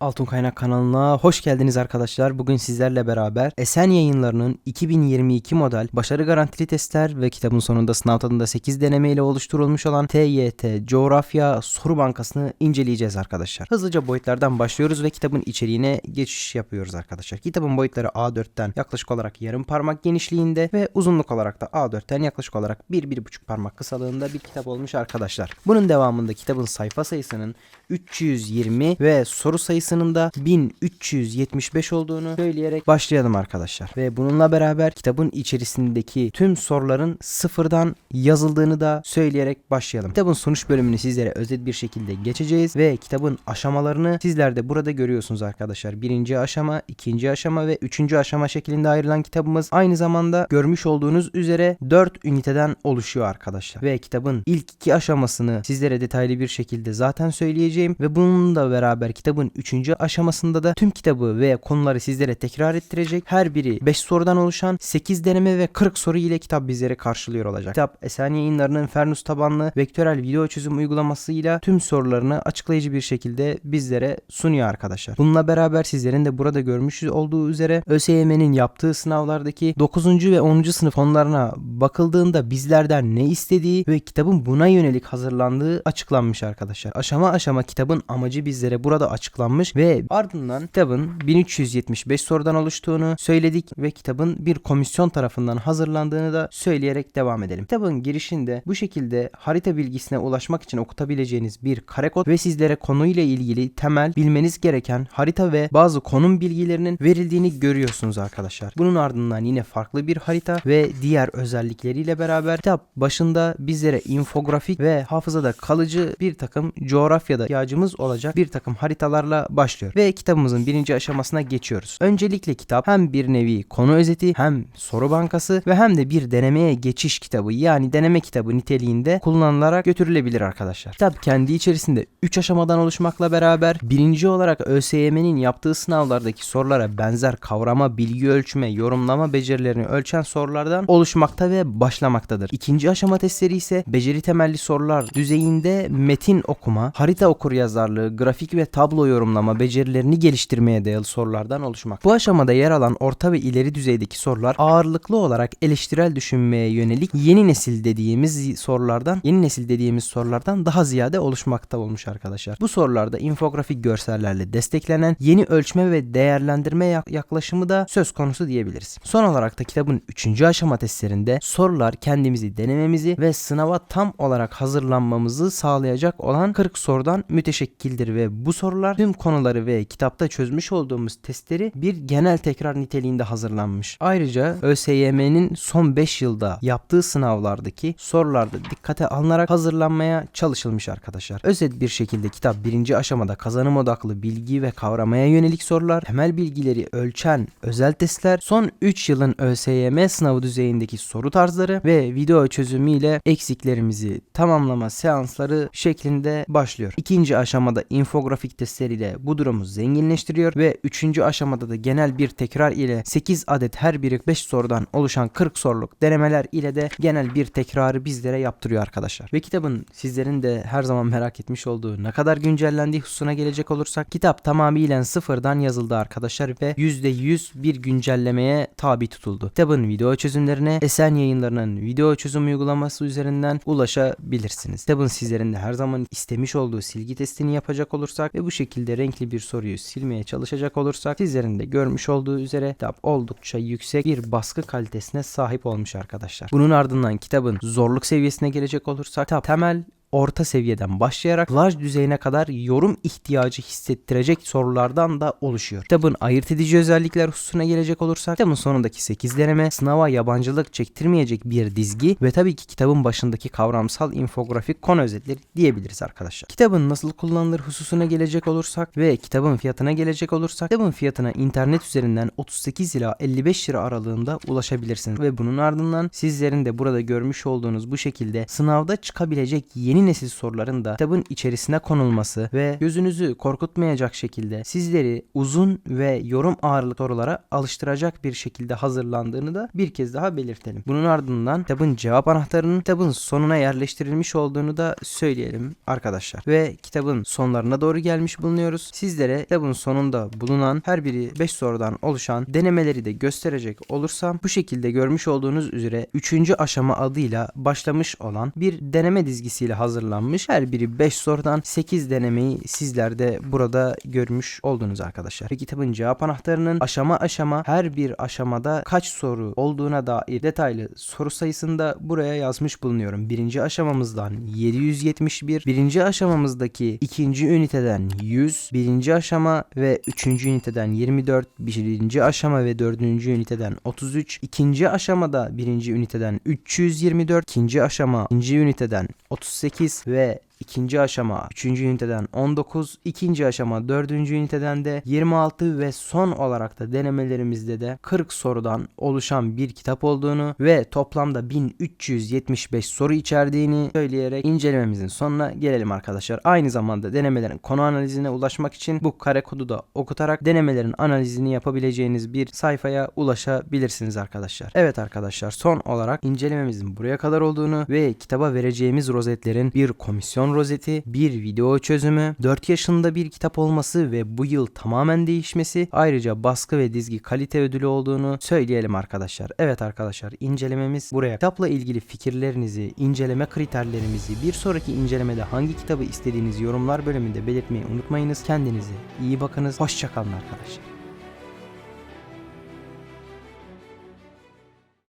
Altın Kaynak kanalına hoş geldiniz arkadaşlar. Bugün sizlerle beraber Esen Yayınları'nın 2022 model başarı garantili testler ve kitabın sonunda sınav tadında 8 deneme ile oluşturulmuş olan TYT Coğrafya Soru Bankası'nı inceleyeceğiz arkadaşlar. Hızlıca boyutlardan başlıyoruz ve kitabın içeriğine geçiş yapıyoruz arkadaşlar. Kitabın boyutları A4'ten yaklaşık olarak yarım parmak genişliğinde ve uzunluk olarak da A4'ten yaklaşık olarak 1-1,5 parmak kısalığında bir kitap olmuş arkadaşlar. Bunun devamında kitabın sayfa sayısının 320 ve soru sayısının da 1375 olduğunu söyleyerek başlayalım arkadaşlar. Ve bununla beraber kitabın içerisindeki tüm soruların sıfırdan yazıldığını da söyleyerek başlayalım. Kitabın sonuç bölümünü sizlere özet bir şekilde geçeceğiz ve kitabın aşamalarını sizler de burada görüyorsunuz arkadaşlar. Birinci aşama, ikinci aşama ve üçüncü aşama şeklinde ayrılan kitabımız aynı zamanda görmüş olduğunuz üzere 4 üniteden oluşuyor arkadaşlar. Ve kitabın ilk iki aşamasını sizlere detaylı bir şekilde zaten söyleyeceğim ve bununla beraber kitabın 3. aşamasında da tüm kitabı ve konuları sizlere tekrar ettirecek. Her biri 5 sorudan oluşan 8 deneme ve 40 soru ile kitap bizleri karşılıyor olacak. Kitap Esen Yayınları'nın Fernus tabanlı vektörel video çözüm uygulamasıyla tüm sorularını açıklayıcı bir şekilde bizlere sunuyor arkadaşlar. Bununla beraber sizlerin de burada görmüş olduğu üzere ÖSYM'nin yaptığı sınavlardaki 9. ve 10. sınıf konularına bakıldığında bizlerden ne istediği ve kitabın buna yönelik hazırlandığı açıklanmış arkadaşlar. Aşama aşama kitabın amacı bizlere burada açıklanmış ve ardından kitabın 1375 sorudan oluştuğunu söyledik ve kitabın bir komisyon tarafından hazırlandığını da söyleyerek devam edelim. Kitabın girişinde bu şekilde harita bilgisine ulaşmak için okutabileceğiniz bir kare kod ve sizlere konuyla ilgili temel bilmeniz gereken harita ve bazı konum bilgilerinin verildiğini görüyorsunuz arkadaşlar. Bunun ardından yine farklı bir harita ve diğer özellikleriyle beraber kitap başında bizlere infografik ve hafızada kalıcı bir takım coğrafyada ihtiyacımız olacak bir takım haritalarla başlıyor. Ve kitabımızın birinci aşamasına geçiyoruz. Öncelikle kitap hem bir nevi konu özeti hem soru bankası ve hem de bir denemeye geçiş kitabı yani deneme kitabı niteliğinde kullanılarak götürülebilir arkadaşlar. Kitap kendi içerisinde 3 aşamadan oluşmakla beraber birinci olarak ÖSYM'nin yaptığı sınavlardaki sorulara benzer kavrama, bilgi ölçme, yorumlama becerilerini ölçen sorulardan oluşmakta ve başlamaktadır. İkinci aşama testleri ise beceri temelli sorular düzeyinde metin okuma, harita okur yazarlığı, grafik ve tablo yorumlama becerilerini geliştirmeye dayalı sorulardan oluşmak. Bu aşamada yer alan orta ve ileri düzeydeki sorular ağırlıklı olarak eleştirel düşünmeye yönelik yeni nesil dediğimiz sorulardan, yeni nesil dediğimiz sorulardan daha ziyade oluşmakta olmuş arkadaşlar. Bu sorularda infografik görsellerle desteklenen yeni ölçme ve değerlendirme yak- yaklaşımı da söz konusu diyebiliriz. Son olarak da kitabın 3. aşama testlerinde sorular kendimizi denememizi ve sınava tam olarak hazırlanmamızı sağlayacak olan 40 sorudan müteşekkildir ve bu sorular tüm konuları ve kitapta çözmüş olduğumuz testleri bir genel tekrar niteliğinde hazırlanmış. Ayrıca ÖSYM'nin son 5 yılda yaptığı sınavlardaki sorularda dikkate alınarak hazırlanmaya çalışılmış arkadaşlar. Özet bir şekilde kitap birinci aşamada kazanım odaklı bilgi ve kavramaya yönelik sorular, temel bilgileri ölçen özel testler, son 3 yılın ÖSYM sınavı düzeyindeki soru tarzları ve video çözümüyle eksiklerimizi tamamlama seansları şeklinde başlıyor. İkinci aşamada infografik testleriyle bu durumu zenginleştiriyor ve üçüncü aşamada da genel bir tekrar ile 8 adet her biri 5 sorudan oluşan 40 soruluk denemeler ile de genel bir tekrarı bizlere yaptırıyor arkadaşlar. Ve kitabın sizlerin de her zaman merak etmiş olduğu ne kadar güncellendiği hususuna gelecek olursak kitap tamamıyla sıfırdan yazıldı arkadaşlar ve %100 bir güncellemeye tabi tutuldu. Kitabın video çözümlerine Esen Yayınları'nın video çözüm uygulaması üzerinden ulaşabilirsiniz. Kitabın sizlerin de her zaman istemiş olduğu silgi testini yapacak olursak ve bu şekilde renkli bir soruyu silmeye çalışacak olursak sizlerin de görmüş olduğu üzere kitap oldukça yüksek bir baskı kalitesine sahip olmuş arkadaşlar. Bunun ardından kitabın zorluk seviyesine gelecek olursak kitap temel orta seviyeden başlayarak large düzeyine kadar yorum ihtiyacı hissettirecek sorulardan da oluşuyor. Kitabın ayırt edici özellikler hususuna gelecek olursak kitabın sonundaki 8 deneme sınava yabancılık çektirmeyecek bir dizgi ve tabii ki kitabın başındaki kavramsal infografik konu özetleri diyebiliriz arkadaşlar. Kitabın nasıl kullanılır hususuna gelecek olursak ve kitabın fiyatına gelecek olursak kitabın fiyatına internet üzerinden 38 ila 55 lira aralığında ulaşabilirsiniz ve bunun ardından sizlerin de burada görmüş olduğunuz bu şekilde sınavda çıkabilecek yeni yeni nesil soruların da kitabın içerisine konulması ve gözünüzü korkutmayacak şekilde sizleri uzun ve yorum ağırlıklı sorulara alıştıracak bir şekilde hazırlandığını da bir kez daha belirtelim. Bunun ardından kitabın cevap anahtarının kitabın sonuna yerleştirilmiş olduğunu da söyleyelim arkadaşlar. Ve kitabın sonlarına doğru gelmiş bulunuyoruz. Sizlere kitabın sonunda bulunan her biri 5 sorudan oluşan denemeleri de gösterecek olursam bu şekilde görmüş olduğunuz üzere 3. aşama adıyla başlamış olan bir deneme dizgisiyle hazırlanmış. Her biri 5 sorudan 8 denemeyi sizler de burada görmüş oldunuz arkadaşlar. Ve kitabın cevap anahtarının aşama aşama her bir aşamada kaç soru olduğuna dair detaylı soru sayısını da buraya yazmış bulunuyorum. Birinci aşamamızdan 771, birinci aşamamızdaki ikinci üniteden 100, birinci aşama ve üçüncü üniteden 24, birinci aşama ve dördüncü üniteden 33, ikinci aşamada birinci üniteden 324, ikinci aşama ikinci üniteden 38 ve ikinci aşama 3. üniteden 19, ikinci aşama 4. üniteden de 26 ve son olarak da denemelerimizde de 40 sorudan oluşan bir kitap olduğunu ve toplamda 1375 soru içerdiğini söyleyerek incelememizin sonuna gelelim arkadaşlar. Aynı zamanda denemelerin konu analizine ulaşmak için bu kare kodu da okutarak denemelerin analizini yapabileceğiniz bir sayfaya ulaşabilirsiniz arkadaşlar. Evet arkadaşlar son olarak incelememizin buraya kadar olduğunu ve kitaba vereceğimiz rozetlerin bir komisyon rozeti, bir video çözümü, 4 yaşında bir kitap olması ve bu yıl tamamen değişmesi, ayrıca baskı ve dizgi kalite ödülü olduğunu söyleyelim arkadaşlar. Evet arkadaşlar incelememiz buraya. Kitapla ilgili fikirlerinizi, inceleme kriterlerimizi, bir sonraki incelemede hangi kitabı istediğinizi yorumlar bölümünde belirtmeyi unutmayınız. Kendinize iyi bakınız. Hoşçakalın arkadaşlar.